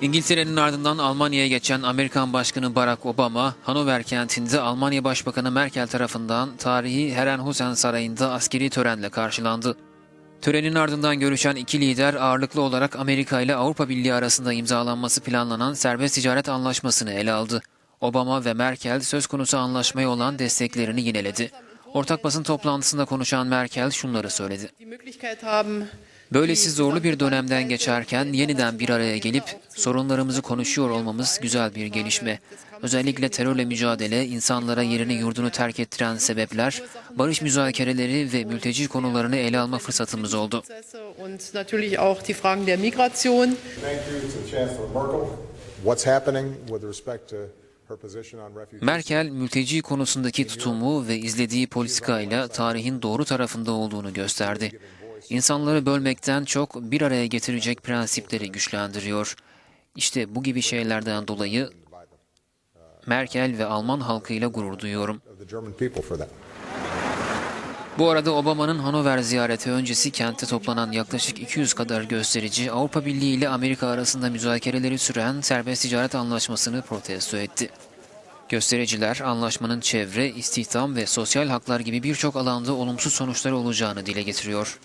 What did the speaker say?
İngiltere'nin ardından Almanya'ya geçen Amerikan Başkanı Barack Obama, Hanover kentinde Almanya Başbakanı Merkel tarafından tarihi Herrenhausen Sarayı'nda askeri törenle karşılandı. Törenin ardından görüşen iki lider ağırlıklı olarak Amerika ile Avrupa Birliği arasında imzalanması planlanan serbest ticaret anlaşmasını ele aldı. Obama ve Merkel söz konusu anlaşmaya olan desteklerini yineledi. Ortak basın toplantısında konuşan Merkel şunları söyledi. Böylesi zorlu bir dönemden geçerken yeniden bir araya gelip sorunlarımızı konuşuyor olmamız güzel bir gelişme. Özellikle terörle mücadele, insanlara yerini yurdunu terk ettiren sebepler, barış müzakereleri ve mülteci konularını ele alma fırsatımız oldu. Merkel, mülteci konusundaki tutumu ve izlediği politikayla tarihin doğru tarafında olduğunu gösterdi. İnsanları bölmekten çok bir araya getirecek prensipleri güçlendiriyor. İşte bu gibi şeylerden dolayı Merkel ve Alman halkıyla gurur duyuyorum. Bu arada Obama'nın Hanover ziyareti öncesi kentte toplanan yaklaşık 200 kadar gösterici Avrupa Birliği ile Amerika arasında müzakereleri süren serbest ticaret anlaşmasını protesto etti. Göstericiler anlaşmanın çevre, istihdam ve sosyal haklar gibi birçok alanda olumsuz sonuçları olacağını dile getiriyor.